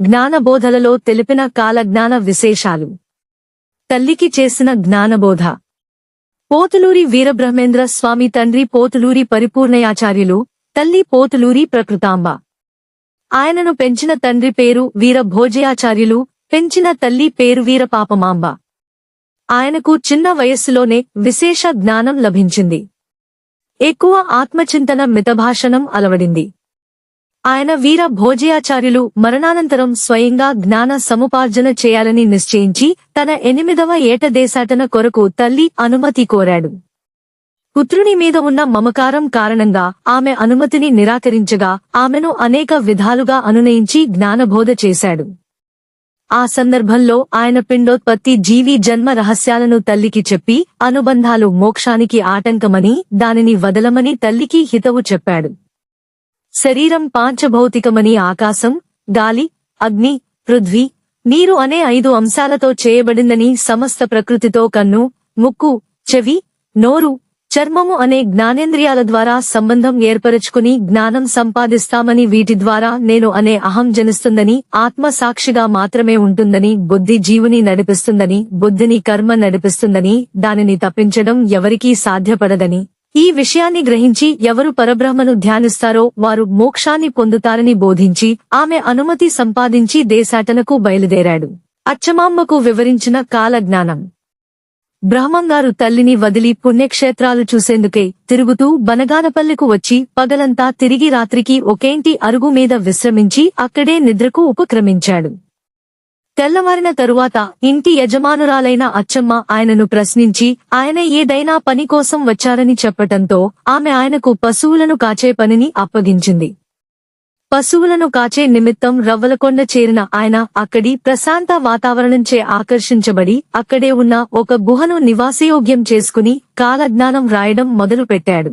జ్ఞానబోధలలో తెలిపిన కాలజ్ఞాన విశేషాలు. తల్లికి చేసిన జ్ఞానబోధ. పోతులూరి వీరబ్రహ్మేంద్ర స్వామి తండ్రి పోతులూరి పరిపూర్ణయాచార్యులు తల్లి పోతులూరి ప్రకృతాంబ. ఆయనను పెంచిన తండ్రి పేరు వీర భోజయాచార్యులు పెంచిన తల్లి పేరు వీర పాపమాంబ ఆయనకు చిన్న వయస్సులోనే విశేష జ్ఞానం లభించింది. ఎక్కువ ఆత్మచింతన మితభాషణం అలవడింది. ఆయన వీర భోజయాచార్యులు మరణానంతరం స్వయంగా జ్ఞాన సముపార్జన చేయాలని నిశ్చయించి తన ఎనిమిదవ ఏట దేశాటన కొరకు తల్లి అనుమతి కోరాడు. పుత్రుని మీద ఉన్న మమకారం కారణంగా ఆమె అనుమతిని నిరాకరించగా ఆమెను అనేక విధాలుగా అనునయించి జ్ఞానబోధ చేశాడు. ఆ సందర్భంలో ఆయన పిండోత్పత్తి జీవి జన్మ రహస్యాలను తల్లికి చెప్పి అనుబంధాలు మోక్షానికి ఆటంకమని దానిని వదలమని తల్లికి హితవు చెప్పాడు. శరీరం పాంచభౌతికమని ఆకాశం గాలి అగ్ని పృథ్వీ నీరు అనే ఐదు అంశాలతో చేయబడిందని సమస్త ప్రకృతితో కన్ను ముక్కు చెవి నోరు చర్మము అనే జ్ఞానేంద్రియాల ద్వారా సంబంధం ఏర్పరచుకుని జ్ఞానం సంపాదిస్తామని వీటి ద్వారా నేను అనే అహం జనిస్తుందని ఆత్మ సాక్షిగా మాత్రమే ఉంటుందని బుద్ధి జీవుని నడిపిస్తుందని బుద్ధిని కర్మ నడిపిస్తుందని దానిని తప్పించడం ఎవరికీ సాధ్యపడదని. ఈ విషయాన్ని గ్రహించి ఎవరు పరబ్రహ్మను ధ్యానిస్తారో వారు మోక్షాన్ని పొందుతారని బోధించి ఆమె అనుమతి సంపాదించి దేశాటనకు బయలుదేరాడు. అచ్చమాంబకు వివరించిన కాలజ్ఞానం బ్రహ్మంగారు తల్లిని వదిలి పుణ్యక్షేత్రాలు చూసేందుకే తిరుగుతూ బనగానపల్లెకు వచ్చి పగలంతా తిరిగి రాత్రికి ఒకేంటి అరుగు మీద విశ్రమించి అక్కడే నిద్రకు ఉపక్రమించాడు. తెల్లవారిన తరువాత ఇంటి యజమానురాలైన అచ్చమ్మ ఆయనను ప్రశ్నించి ఆయన ఏదైనా పని కోసం వచ్చారని చెప్పటంతో ఆమె ఆయనకు పశువులను కాచే పనిని అప్పగించింది. పశువులను కాచే నిమిత్తం రవ్వలకొండ చేరిన ఆయన అక్కడి ప్రశాంత వాతావరణంచే ఆకర్షించబడి అక్కడే ఉన్న ఒక గుహను నివాసయోగ్యం చేసుకుని కాలజ్ఞానం రాయడం మొదలుపెట్టాడు.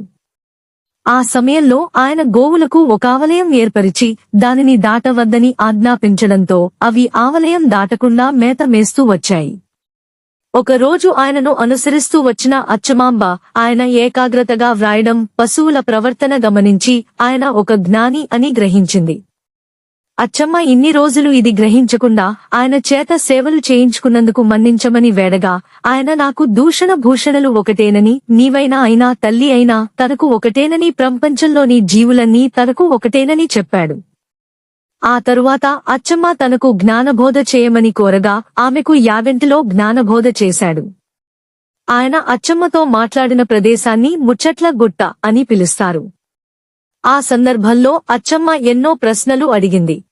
ఆ సమయంలో ఆయన గోవులకు ఒక ఆవలయం ఏర్పరిచి దానిని దాటవద్దని ఆజ్ఞాపించడంతో అవి ఆవలయం దాటకుండా మేత మేస్తూ వచ్చాయి. ఒకరోజు ఆయనను అనుసరిస్తూ వచ్చిన అచ్చమాంబ ఆయన ఏకాగ్రతగా వ్రాయడం పశువుల ప్రవర్తన గమనించి ఆయన ఒక జ్ఞాని అని గ్రహించింది. అచ్చమ్మ ఇన్ని రోజులు ఇది గ్రహించకుండా ఆయన చేత సేవలు చేయించుకున్నందుకు మన్నించమని వేడగా ఆయన నాకు దూషణ భూషణలు ఒకటేనని నీవైనా అయినా తల్లి అయినా తనకు ఒకటేనని ప్రపంచంలోని జీవులన్నీ తనకు ఒకటేనని చెప్పాడు. ఆ తరువాత అచ్చమ్మ తనకు జ్ఞానబోధ చేయమని కోరగా ఆమెకు యావెంటిలో జ్ఞానబోధ చేశాడు. ఆయన అచ్చమ్మతో మాట్లాడిన ప్రదేశాన్ని ముచ్చట్ల గుట్ట అని పిలుస్తారు. ఆ సందర్భంలో అచ్చమ్మ ఎన్నో ప్రశ్నలు అడిగింది.